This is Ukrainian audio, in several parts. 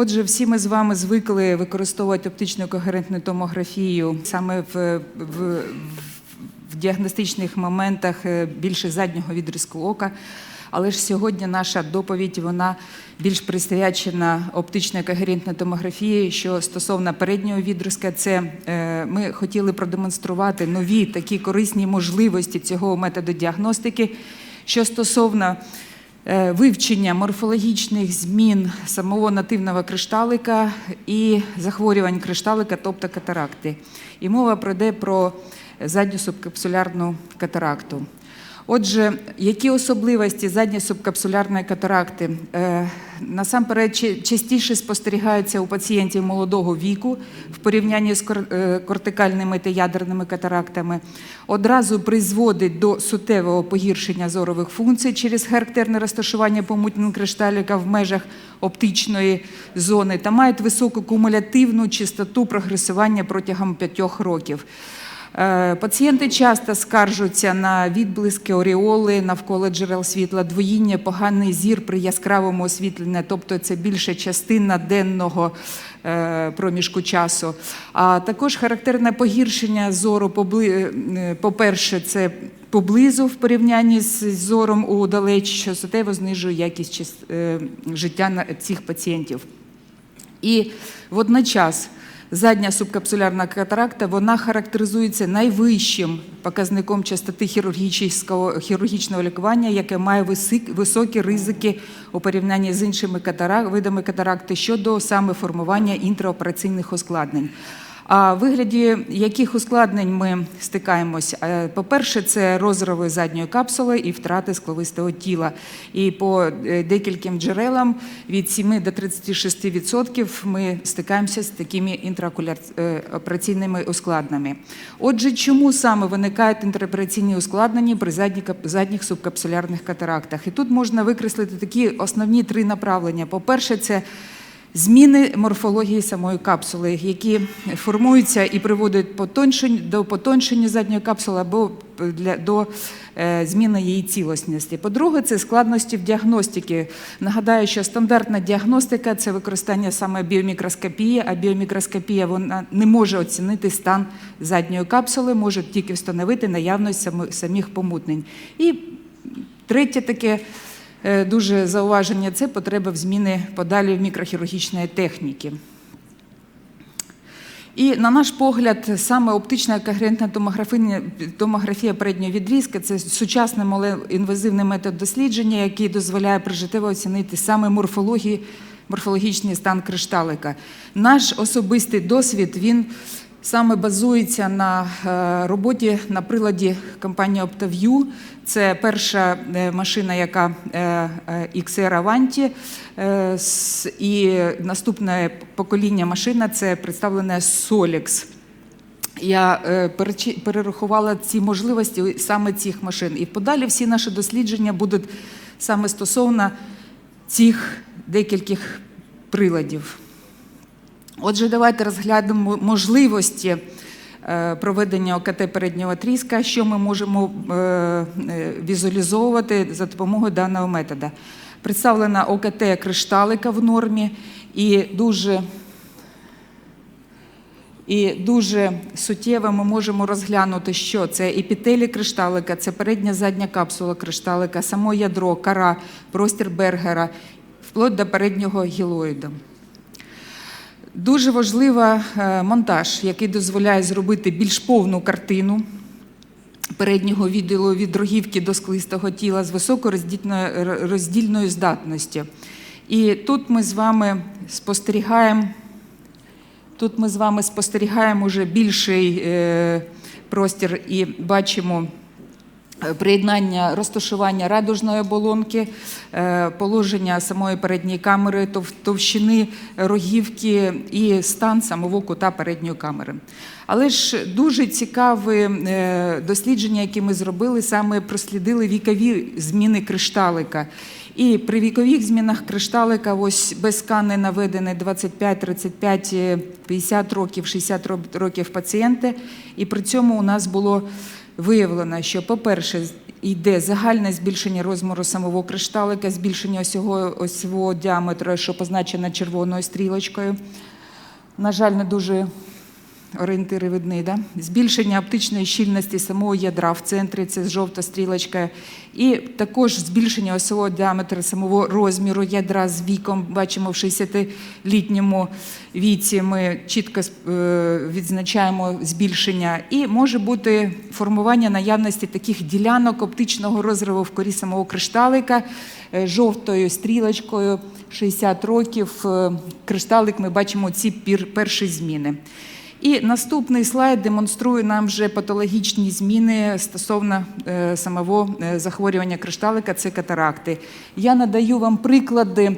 Отже, всі ми з вами звикли використовувати оптичну когерентну томографію саме в, в, в діагностичних моментах е, більше заднього відрізку ока. Але ж сьогодні наша доповідь вона більш присвячена оптичної когерентної томографії. Що стосовно переднього відрізка, це е, ми хотіли продемонструвати нові такі корисні можливості цього методу діагностики. Що стосовно вивчення морфологічних змін самого нативного кришталика і захворювань кришталика, тобто катаракти. І мова пройде про задню субкапсулярну катаракту. Отже, які особливості задньої субкапсулярної катаракти? Е, насамперед, частіше спостерігаються у пацієнтів молодого віку в порівнянні з е, кортикальними та ядерними катарактами, одразу призводить до суттєвого погіршення зорових функцій через характерне розташування помутнень кришталіка в межах оптичної зони та мають високу кумулятивну частоту прогресування протягом 5 років. Е, Пацієнти часто скаржуться на відблиски оріоли навколо джерел світла, двоїння, поганий зір при яскравому освітленні, тобто це більша частина денного е, проміжку часу. А також характерне погіршення зору, е, по-перше, це поблизу в порівнянні з зором удалеч, що суттєво знижує якість життя цих пацієнтів. І водночас задня субкапсулярна катаракта вона характеризується найвищим показником частоти хірургічного, лікування, яке має високі ризики у порівнянні з іншими видами катаракти щодо саме формування інтраопераційних ускладнень. А вигляді яких ускладнень ми стикаємось? Е, По-перше, це розриви задньої капсули і втрати скловистого тіла. І по е, декільким джерелам від 7 до 36% ми стикаємося з такими інтраопераційними ускладненнями. Отже, чому саме виникають інтраопераційні ускладнення при задніх субкапсулярних катарактах? І тут можна викреслити такі основні три направлення. По-перше, це Зміни морфології самої капсули, які формуються і приводять до потоншення задньої капсули або для, до е, зміни її цілісності. По-друге, це складності в діагностиці. Нагадаю, що стандартна діагностика це використання саме біомікроскопії, а біомікроскопія вона не може оцінити стан задньої капсули, може тільки встановити наявність самих- помутнень. І Третє таке дуже зауваження це потреба в зміни подалі в мікрохірургічної техніки. І на наш погляд, саме оптична когерентна томографія, томографія переднього відрізка це сучасний малоінвазивний метод дослідження, який дозволяє прижитиво оцінити саме морфологію, морфологічний стан кришталика. Наш особистий досвід він саме базується на е, роботі на приладі компанії OptaView. Це перша е, машина, яка е, XR Avanti, і наступне покоління машина це представлене Solix. Я перерахувала ці можливості саме цих машин. І подалі всі наші дослідження будуть саме стосовно цих декількох приладів. Отже, давайте розглянемо можливості е, проведення ОКТ переднього тріска, що ми можемо е, е, візуалізовувати за допомогою даного методу. Представлена ОКТ кришталика в нормі і дуже і дуже суттєво ми можемо розглянути, що це епітелі кришталика, це передня задня капсула кришталика, само ядро, кара, простір Бергера, вплоть до переднього гілоїда. Дуже важливий монтаж, який дозволяє зробити більш повну картину переднього відділу від рогівки до склистого тіла з високою роздільною, роздільною здатністю. І тут ми з вами спостерігаємо. Тут ми з вами спостерігаємо вже більший е, простір і бачимо е, приєднання розташування радужної оболонки, е, положення самої передньої камери, товщини рогівки і стан самого кута передньої камери. Але ж дуже цікаве е, дослідження, які ми зробили, саме прослідили вікові зміни кришталика. І при вікових змінах кришталика, ось без скани наведені 25, 35, е, 50 років, 60 років пацієнти. І при цьому у нас було виявлено, що, по-перше, йде загальне збільшення розміру самого кришталика, збільшення осього, осього діаметру, що позначено червоною стрілочкою. На жаль, не дуже орієнтири видні, да? збільшення оптичної щільності самого ядра в центрі, це жовта стрілочка, і також збільшення осового діаметру самого розміру ядра з віком. Бачимо в 60-літньому віці ми чітко е, відзначаємо збільшення. І може бути формування наявності таких ділянок оптичного розриву в корі самого кришталика е, жовтою стрілочкою 60 років. е, Кришталик ми бачимо ці перші зміни. І наступний слайд демонструє нам вже патологічні зміни стосовно е, самого е, захворювання кришталика, це катаракти. Я надаю вам приклади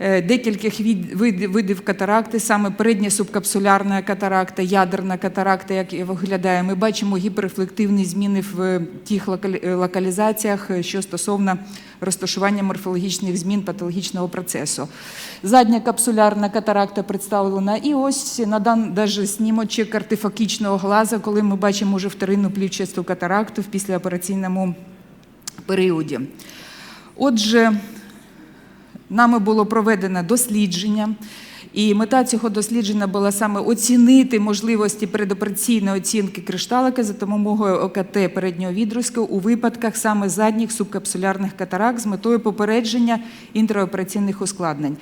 декількох від- вид- видів катаракти, саме передня субкапсулярна катаракта, ядерна катаракта, як і виглядає. Ми бачимо гіперефлективні зміни в тих е, локалізаціях, е, що стосовно розташування морфологічних змін патологічного процесу. Задня капсулярна катаракта представлена. І ось надан даже снімочок артифакічного глаза, коли ми бачимо вже вторинну плівчасту катаракту в післяопераційному періоді. Отже, нами було проведено дослідження. І мета цього дослідження була саме оцінити можливості передопераційної оцінки кришталика за допомогою ОКТ переднього відростку у випадках саме задніх субкапсулярних катарак з метою попередження інтраопераційних ускладнень.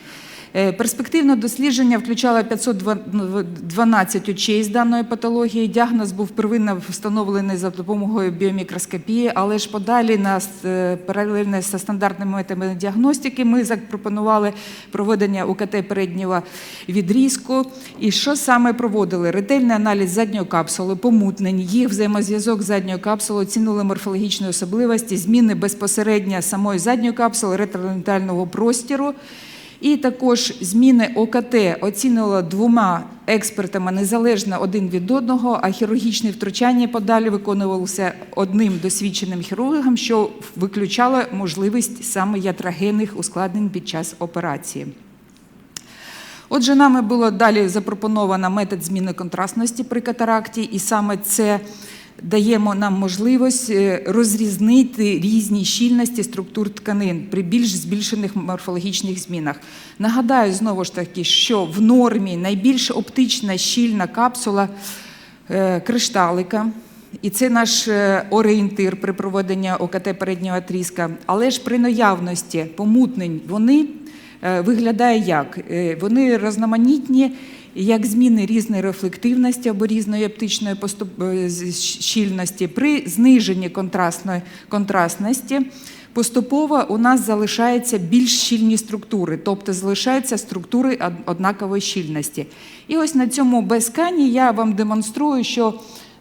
Е, Перспективне дослідження включало 512 очей з даної патології. Діагноз був первинно встановлений за допомогою біомікроскопії, але ж подалі на е, паралельно зі стандартними методами діагностики ми запропонували проведення УКТ переднього відрізку. І що саме проводили? Ретельний аналіз задньої капсули, помутнень, їх взаємозв'язок з задньою капсулою, оцінили морфологічні особливості, зміни безпосередньо самої задньої капсули, ретронатального простіру. І також зміни ОКТ оцінило двома експертами незалежно один від одного, а хірургічне втручання подалі виконувалося одним досвідченим хірургом, що виключало можливість саме ятрогенних ускладнень під час операції. Отже, нами було далі запропоновано метод зміни контрастності при катаракті, і саме це даємо нам можливість е, розрізнити різні щільності структур тканин при більш збільшених морфологічних змінах. Нагадаю знову ж таки, що в нормі найбільш оптична щільна капсула е, кришталика. І це наш е, орієнтир при проведенні ОКТ переднього тріска. Але ж при наявності помутнень вони виглядає як? Вони різноманітні, як зміни різної рефлективності або різної оптичної е, щільності. При зниженні контрастної контрастності поступово у нас залишаються більш щільні структури, тобто залишаються структури однакової щільності. І ось на цьому безкані я вам демонструю, що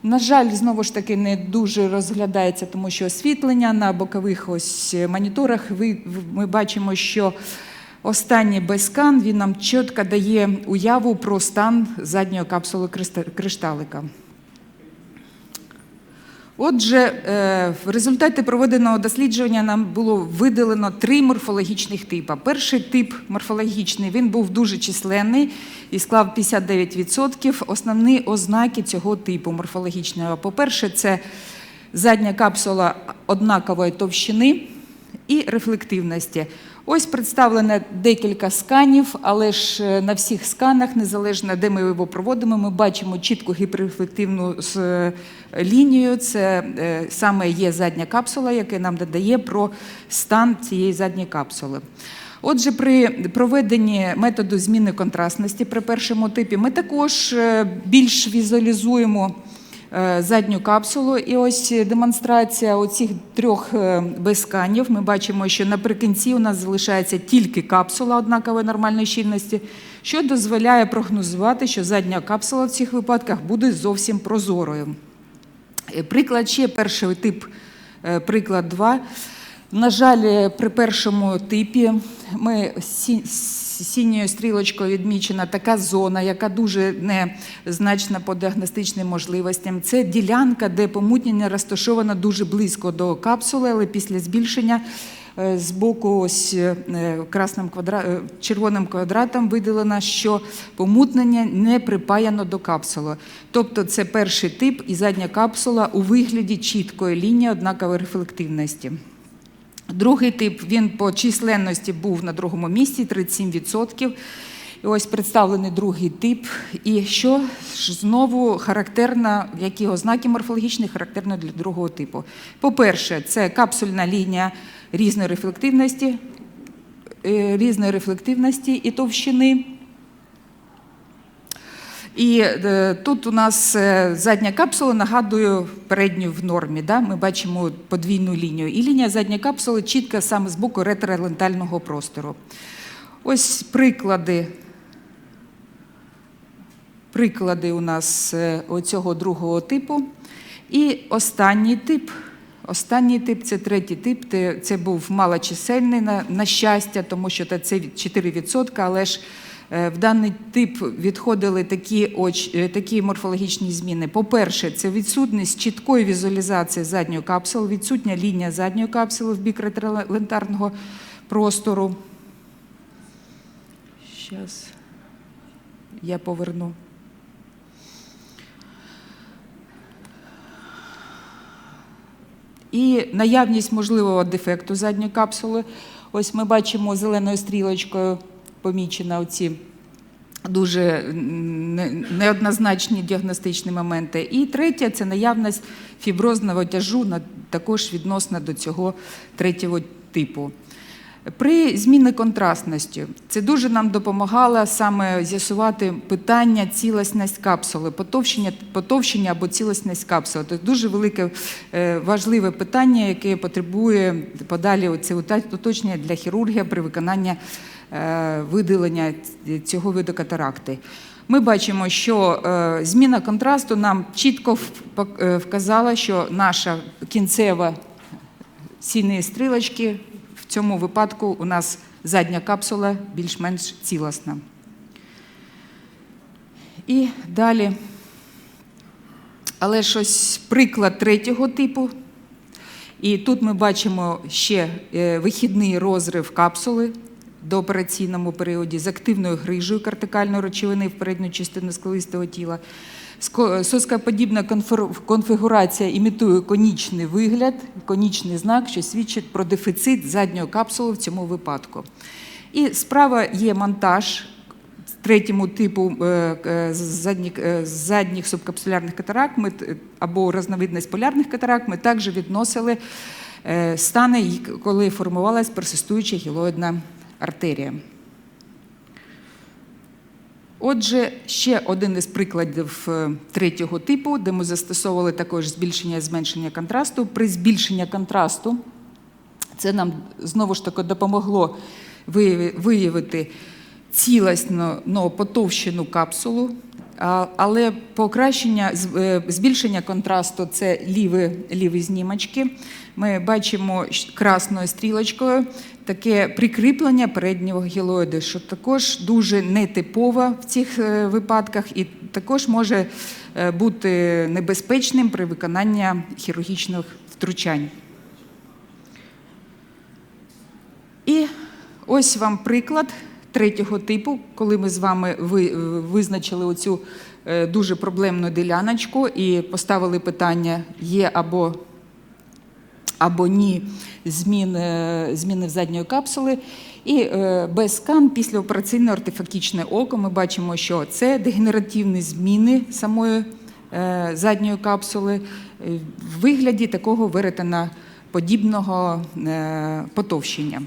на жаль, знову ж таки не дуже розглядається, тому що освітлення на бокових ось моніторах. Ми бачимо, що останній безкан він нам чітко дає уяву про стан задньої капсули кришталика. Отже, е, в результаті проведеного дослідження нам було видалено три морфологічних типи. Перший тип морфологічний він був дуже численний і склав 59%. Основні ознаки цього типу морфологічного. По-перше, це задня капсула однакової товщини і рефлективності. Ось представлено декілька сканів, але ж е, на всіх сканах, незалежно де ми його проводимо, ми бачимо чітку гіперрефлективну е, лінію. Це е, саме є задня капсула, яка нам додає про стан цієї задньої капсули. Отже, при проведенні методу зміни контрастності при першому типі ми також більш візуалізуємо задню капсулу. І ось демонстрація оцих трьох е, безканів. Ми бачимо, що наприкінці у нас залишається тільки капсула однакової нормальної щільності, що дозволяє прогнозувати, що задня капсула в цих випадках буде зовсім прозорою. Е, Приклад ще перший тип, е, приклад 2. На жаль, е, при першому типі ми синьою стрілочкою відмічена така зона, яка дуже незначна по діагностичним можливостям. Це ділянка, де помутнення розташовано дуже близько до капсули, але після збільшення Е, Збоку ось е, красним квадра... е, червоним квадратом виділено, що помутнення не припаяно до капсули. Тобто це перший тип і задня капсула у вигляді чіткої лінії однакової рефлективності. Другий тип він по численності був на другому місці 37%. І ось представлений другий тип. І що ж знову характерно, які ознаки морфологічні характерно для другого типу. По-перше, це капсульна лінія різної рефлективності, е, різної рефлективності і товщини. І е, тут у нас е, задня капсула нагадує передню в нормі. Да? Ми бачимо подвійну лінію. І лінія задньої капсули чітка саме з боку ретролентального простору. Ось приклади. Приклади у нас е, оцього другого типу. І останній тип. Останній тип це третій тип. Це, був малочисельний на, на щастя, тому що це 4%, але ж в даний тип відходили такі, оч, е, такі морфологічні зміни. По-перше, це відсутність чіткої візуалізації задньої капсули, відсутня лінія задньої капсули в бік ретролентарного простору. Зараз я поверну. І наявність можливого дефекту задньої капсули. Ось ми бачимо зеленою стрілочкою помічено оці дуже неоднозначні діагностичні моменти. І третє це наявність фіброзного тяжу також відносно до цього третього типу. При зміні контрастності це дуже нам допомагало саме з'ясувати питання цілісність капсули, потовщення, потовщення або цілісність капсули. Це дуже велике е, важливе питання, яке потребує подалі оце уточнення для хірургія при виконанні видалення цього виду катаракти. Ми бачимо, що е, зміна контрасту нам чітко е, вказала, що наша кінцева сіні стрілочки в цьому випадку у нас задня капсула більш-менш цілісна. І далі. Але ж ось приклад третього типу. І тут ми бачимо ще е, вихідний розрив капсули до операційному періоді з активною грижею кортикальної речовини в передню частину склистого тіла. Ско- Соскоподібна конфігурація імітує конічний вигляд, конічний знак, що свідчить про дефіцит задньої капсули в цьому випадку. І справа є монтаж третьому типу е, е, задніх, е, задніх субкапсулярних катаракт або різновидність полярних катаракт ми також відносили стани, коли формувалась персистуюча гілоїдна артерія. Отже, ще один із прикладів е, третього типу, де ми застосовували також збільшення і зменшення контрасту. При збільшенні контрасту це нам знову ж таки допомогло виявити цілісну потовщену капсулу. Але покращення е, збільшення контрасту це ліві, ліві знімочки. Ми бачимо красною стрілочкою таке прикріплення переднього гілоїду, що також дуже нетипово в цих е, випадках і також може е, бути небезпечним при виконанні хірургічних втручань. І ось вам приклад третього типу, коли ми з вами визначили оцю е, дуже проблемну діляночку і поставили питання є або, або ні зміни, зміни в задньої капсули. І е, без скан післяопераційне ортофактичне око ми бачимо, що це дегенеративні зміни самої е, задньої капсули е, в вигляді такого веретена подібного потовщення.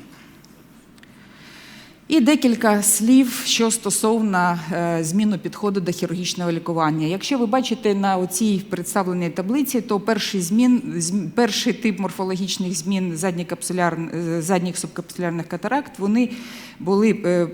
І декілька слів, що стосовно е, зміну підходу до хірургічного лікування. Якщо ви бачите на цій представленій таблиці, то перший змін, зм- перший тип морфологічних змін капсуляр, е, задніх субкапсулярних катаракт, вони були е,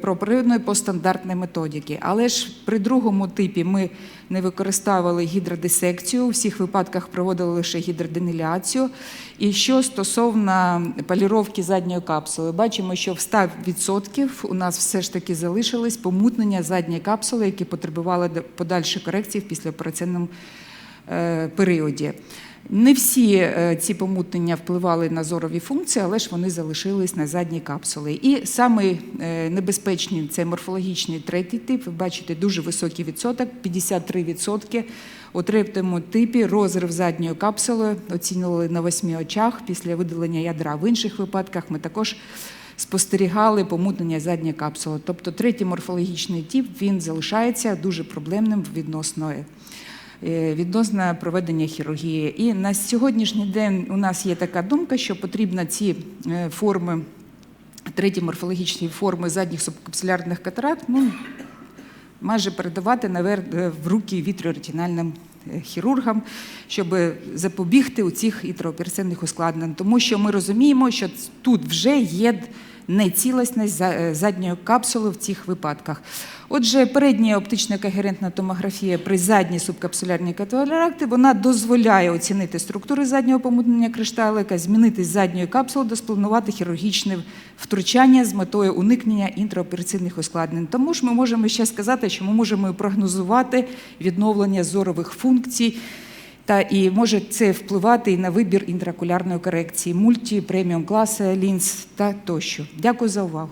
по стандартній методіки. Але ж при другому типі ми не використовували гідродисекцію, у всіх випадках проводили лише гідроденеляцію. І що стосовно поліровки задньої капсули, бачимо, що в 100% у нас все ж таки залишились помутнення задньої капсули, які потребували подальших корекції в післяопераційному періоді. Не всі е, ці помутнення впливали на зорові функції, але ж вони залишились на задній капсулі. І самий е, небезпечний це морфологічний третій тип. Ви бачите дуже високий відсоток 53%. У третьому типі розрив задньої капсули оцінювали на восьми очах після видалення ядра. В інших випадках ми також спостерігали помутнення задньої капсули. Тобто третій морфологічний тип він залишається дуже проблемним відносно. Е, Відносно проведення хірургії. І на сьогоднішній день у нас є така думка, що потрібно ці е, форми, треті морфологічні форми задніх субкапсулярних катаракт, ну, майже передавати навер- в руки вітріоретинальним е, хірургам, щоб запобігти у цих інтраопераційних ускладнень. Тому що ми розуміємо, що тут вже є нецілісність е, задньої капсули в цих випадках. Отже, передня оптична когерентна томографія при задній субкапсулярній катаракті вона дозволяє оцінити структури заднього помутнення кришталика, змінити задньої капсули, спланувати хірургічне втручання з метою уникнення інтраопераційних ускладнень. Тому ж ми можемо ще сказати, що ми можемо прогнозувати відновлення зорових функцій. Та і може це впливати і на вибір інтракулярної корекції, мульті, преміум класа лінз та тощо. Дякую за увагу.